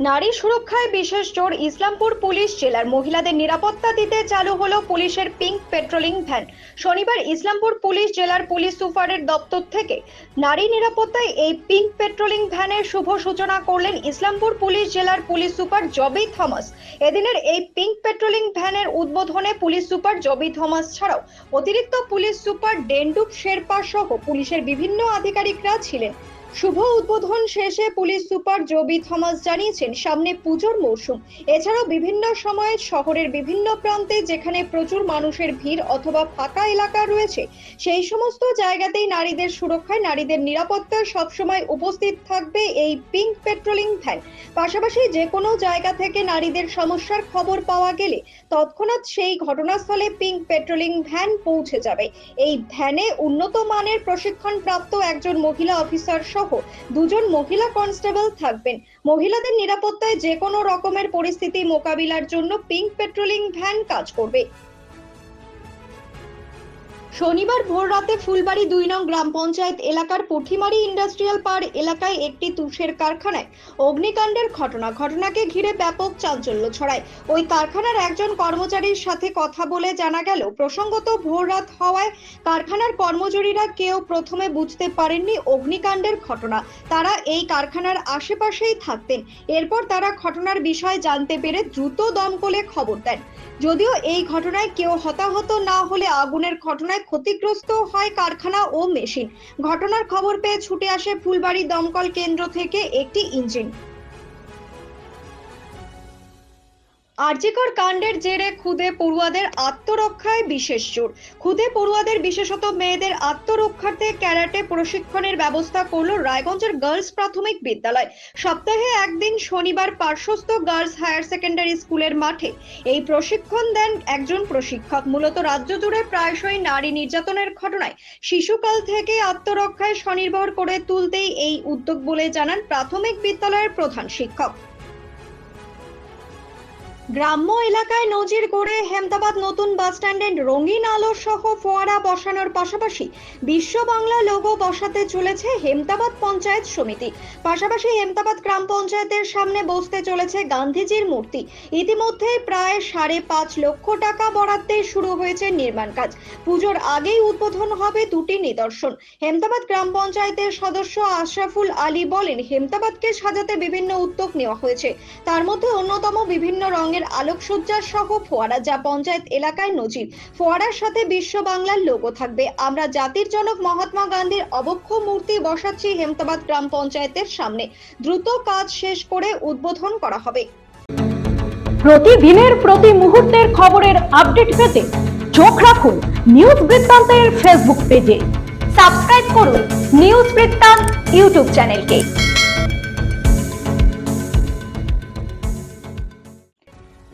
নারী সুরক্ষায় বিশেষ জোর ইসলামপুর পুলিশ জেলার মহিলাদের নিরাপত্তা দিতে চালু হলো পুলিশের পিঙ্ক পেট্রোলিং ভ্যান। শনিবার ইসলামপুর পুলিশ জেলার পুলিশ সুপারের দপ্তর থেকে নারী নিরাপত্তায় এই পিঙ্ক পেট্রোলিং ভ্যানের শুভ সূচনা করলেন ইসলামপুর পুলিশ জেলার পুলিশ সুপার জবি থমাস। এদিনের এই পিঙ্ক পেট্রোলিং ভ্যানের উদ্বোধনে পুলিশ সুপার জবি থমাস ছাড়াও অতিরিক্ত পুলিশ সুপার ডেন্ডুপ শেরপা সহ পুলিশের বিভিন্ন আধিকারিকরা ছিলেন। শুভ উদ্বোধন শেষে পুলিশ সুপার জবি থমাস জানিয়েছেন, সামনে পুজোর মরশুম। এছাড়াও বিভিন্ন সময়ে শহরের বিভিন্ন প্রান্তে যেখানে প্রচুর মানুষের ভিড় অথবা ফাঁকা এলাকা রয়েছে, সেই সমস্ত জায়গাতেই নারীদের সুরক্ষায়, নারীদের নিরাপত্তায় সবসময় উপস্থিত থাকবে এই পিঙ্ক পেট্রোলিং ভ্যান। পাশাপাশি যে কোনো জায়গা থেকে নারীদের সমস্যার খবর পাওয়া গেলে তৎক্ষণাৎ সেই ঘটনাস্থলে পিঙ্ক পেট্রোলিং ভ্যান পৌঁছে যাবে। এই ভ্যানে উন্নত মানের প্রশিক্ষণ প্রাপ্ত একজন মহিলা অফিসার সহ দুজন মহিলা কনস্টেবল থাকবেন। মহিলাদের নিরাপত্তায় যে কোনো রকমের পরিস্থিতি মোকাবিলার জন্য পিঙ্ক পেট্রোলিং ভ্যান কাজ করবে। শনিবার ভোর রাতে ফুলবাড়ি দুই নং গ্রাম পঞ্চায়েত এলাকার পঠিমারি ইন্ডাস্ট্রিয়াল পার এলাকায় একটি তুষের কারখানায় অগ্নিকাণ্ডের ঘটনা। ঘটনাকে ঘিরে ব্যাপক চাঞ্চল্য ছড়ায়। ওই কারখানার একজন কর্মচারীর সাথে কথা বলে জানা গেল, প্রসঙ্গত ভোর রাত হওয়ায় কারখানার কর্মচারীরা কেউ প্রথমে বুঝতে পারেননি অগ্নিকাণ্ডের ঘটনা। তারা এই কারখানার আশেপাশেই থাকতেন। এরপর তারা ঘটনার বিষয় জানতে পেরে দ্রুত দমকলে খবর দেন। যদিও এই ঘটনায় কেউ হতাহত না হলে আগুনের ঘটনায় ক্ষতিগ্রস্ত হয় কারখানা ও মেশিন। ঘটনার খবর পেয়ে ছুটে আসে ফুলবাড়ি দমকল কেন্দ্র থেকে একটি ইঞ্জিন। আরজিকর কাণ্ডের জেরে খুদে পড়ুয়াদের আত্মরক্ষায় বিশেষ জোর। খুদে পড়ুয়াদের, বিশেষত মেয়েদের আত্মরক্ষার্থে ক্যারাটে প্রশিক্ষণের ব্যবস্থা করল রায়গঞ্জের গার্লস প্রাথমিক বিদ্যালয়। সপ্তাহে একদিন শনিবার পার্শ্বস্থ গার্লস হায়ার সেকেন্ডারি স্কুলের মাঠে। এই প্রশিক্ষণ দেন একজন প্রশিক্ষক। মূলত রাজ্য জুড়ে প্রায়শই নারী নির্যাতনের ঘটনায়। শিশুকাল থেকে আত্মরক্ষায় স্বনির্ভর করে তুলতেই এই উদ্যোগ বলে জানান প্রাথমিক বিদ্যালয়ের প্রধান শিক্ষক। গ্রাম্য এলাকায় নজির গড়ে হেমদাবাদ নতুন বাস স্ট্যান্ডে রঙিন আলো সহ ফোয়ারা বসানোর পাশাপাশি বিশ্ব বাংলা লোগো বসাতে চলেছে হেমদাবাদ পঞ্চায়েত সমিতি। পাশাপাশি হেমদাবাদ গ্রাম পঞ্চায়েতের সামনে বসতে চলেছে গান্ধীজির মূর্তি। ইতিমধ্যে প্রায় সাড়ে পাঁচ লক্ষ টাকা বরাদ্দে শুরু হয়েছে নির্মাণ কাজ। পুজোর আগেই উদ্বোধন হবে দুটি নিদর্শন। হেমদাবাদ গ্রাম পঞ্চায়েতের সদস্য আশরাফুল আলী বলেন, হেমদাবাদকে সাজাতে বিভিন্ন উদ্যোগ নেওয়া হয়েছে। তার মধ্যে অন্যতম বিভিন্ন রঙের আলোকসজ্জা সহ ফোয়ারা যা পঞ্চায়েত এলাকায় নজির। ফোয়ারার সাথে বিশ্ব বাংলার লোগো থাকবে। আমরা জাতির জনক মহাত্মা গান্ধীর অবক্ষ মূর্তি বসাচ্ছি হেমতাবাদ গ্রাম পঞ্চায়েতের সামনে। দ্রুত কাজ শেষ করে উদ্বোধন করা হবে। প্রতিদিনের প্রতি মুহূর্তের খবরের আপডেট পেতে চোখ রাখুন নিউজ বৃত্তান্তের ফেসবুক পেজে সাবস্ক্রাইব করুন নিউজ বৃত্তান্ত ইউটিউব চ্যানেলকে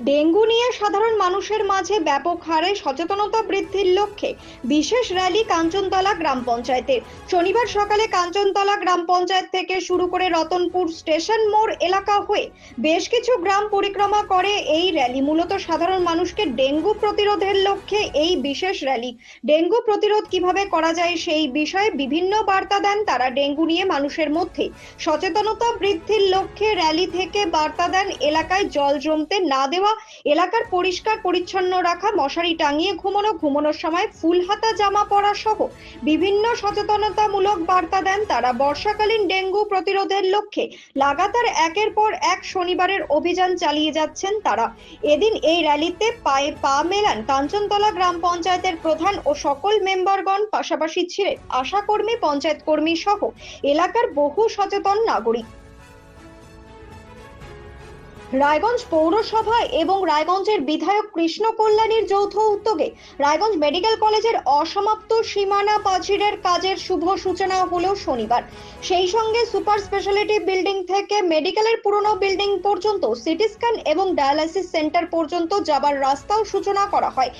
ডেঙ্গু নিয়ে সাধারণ মানুষের মাঝে ব্যাপক হারে সচেতনতা বৃদ্ধির লক্ষ্যে বিশেষ র্যালি কাঞ্চনতলা গ্রাম পঞ্চায়েতের। শনিবার সকালে কাঞ্চনতলা গ্রাম পঞ্চায়েত থেকে শুরু করে রতনপুর স্টেশন মোড় এলাকা হয়ে বেশ কিছু গ্রাম পরিক্রমা করে এই র্যালি। মূলত সাধারণ মানুষকে ডেঙ্গু প্রতিরোধের লক্ষ্যে এই বিশেষ র্যালি। ডেঙ্গু প্রতিরোধ কীভাবে করা যায় সেই বিষয়ে বিভিন্ন বার্তা দেন তারা। ডেঙ্গু নিয়ে মানুষের মধ্যে সচেতনতা বৃদ্ধির লক্ষ্যে র্যালি থেকে বার্তা দেন এলাকায় জল জমতে না দেওয়া এলাকার পরিষ্কার পরিচ্ছন্ন রাখা, মশারি টাঙিয়ে ঘুমানো, ঘুমানোর সময় ফুল হাতা, জামা পরা সহ বিভিন্ন সচেতনতামূলক বার্তা দেন তারা। বর্ষাকালীন ডেঙ্গু প্রতিরোধের লক্ষ্যে লাগাতার একের পর এক শনিবারের অভিযান চালিয়ে যাচ্ছেন তারা। এদিন এই র্যালিতে পায়ে পা মেলান কাঞ্চনতলা গ্রাম পঞ্চায়েতের প্রধান ও সকল মেম্বারগণ, পাশাপাশি ছিলেন আশাকর্মী, পঞ্চায়েত কর্মী সহ এলাকার বহু সচেতন নাগরিক। রায়গঞ্জ পৌরসভা এবং রায়গঞ্জের বিধায়ক কৃষ্ণ কল্যাণীর যৌথ উদ্যোগে রায়গঞ্জ মেডিকেল কলেজের অসমাপ্ত সীমানা প্রাচীরের কাজের শুভ সূচনা হলো শনিবার। সেই সঙ্গে সুপার স্পেশালিটি বিল্ডিং থেকে মেডিকেলের পুরনো বিল্ডিং পর্যন্ত, সিটি স্ক্যান এবং ডায়ালাইসিস সেন্টার পর্যন্ত যাবার রাস্তাও সূচনা করা হয়।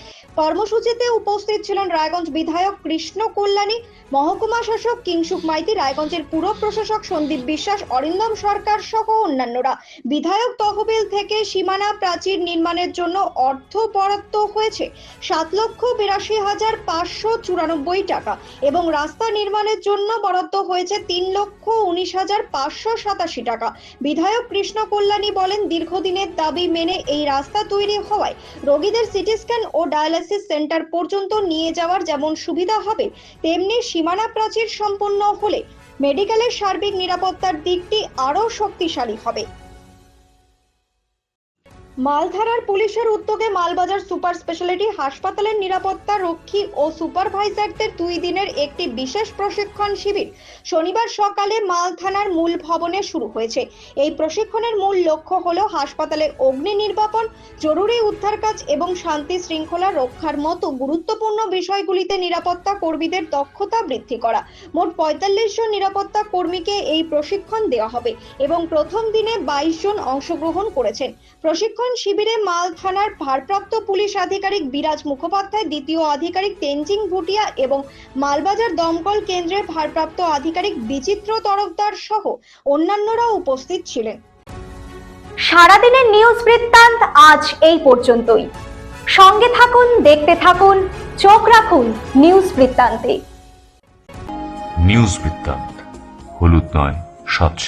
কর্মসূচিতে উপস্থিত ছিলেন রায়গঞ্জ বিধায়ক কৃষ্ণ কল্যাণী, মহকুমা শাসক কিংসুক মাইতি, রায়গঞ্জের পুর প্রশাসক সন্দীপ বিশ্বাস, অরিন্দম সরকার সহ অন্যান্যরা। বিধায়ক তহবিল থেকে সীমানা প্রাচীর নির্মাণের জন্য অর্থ বরাদ্দ হয়েছে সাত লক্ষ বিরাশি হাজার পাঁচশো চুরানব্বই টাকা এবং রাস্তা নির্মাণের জন্য বরাদ্দ হয়েছে তিন লক্ষ উনিশ হাজার পাঁচশো সাতাশি টাকা। বিধায়ক কৃষ্ণ কল্যাণী বলেন, দীর্ঘদিনের দাবি মেনে এই রাস্তা তৈরি হওয়ায় রোগীদের সিটি স্ক্যান ও ডায়ালাইসিস সেন্টার পর্যন্ত নিয়ে যাওয়ার যেমন সুবিধা হবে, তেমনি সীমানা প্রাচীর সম্পন্ন হলে মেডিকেলের সার্বিক নিরাপত্তার দিকটি আরও শক্তিশালী হবে। মালধারার পুলিশের উদ্যোগে মালবাজার সুপার স্পেশালিটি হাসপাতালের নিরাপত্তা রক্ষী ও সুপারভাইজারদের দুই দিনের একটি বিশেষ প্রশিক্ষণ শিবির শনিবার সকালে মাল থানার মূল ভবনে শুরু হয়েছে। এই প্রশিক্ষণের মূল লক্ষ্য হল হাসপাতালে অগ্নি নির্বাপন, জরুরি উদ্ধার কাজ এবং শান্তি শৃঙ্খলা রক্ষার মতো গুরুত্বপূর্ণ বিষয়গুলিতে নিরাপত্তা কর্মীদের দক্ষতা বৃদ্ধি করা। মোট পঁয়তাল্লিশ জন নিরাপত্তা কর্মীকে এই প্রশিক্ষণ দেওয়া হবে এবং প্রথম দিনে বাইশ জন অংশগ্রহণ করেছেন। প্রশিক্ষণ শিবিরে মাল থানার ভারপ্রাপ্ত পুলিশ আধিকারিক বিরাজ মুখোপাধ্যায় দ্বিতীয় আধিকারিক তেনজিং ভুটিয়া এবং মালবাজার দমকল কেন্দ্রের ভারপ্রাপ্ত আধিকারিক বিচিত্র তরফদার সহ অন্যান্যরা উপস্থিত ছিলেন। সারাদিনের নিউজ বৃত্তান্ত আজ এই পর্যন্তই। সঙ্গে থাকুন দেখতে থাকুন চোখ রাখুন নিউজ বৃত্তান্তে। নিউজ বৃত্তান্ত হলুদ নয় স্বচ্ছ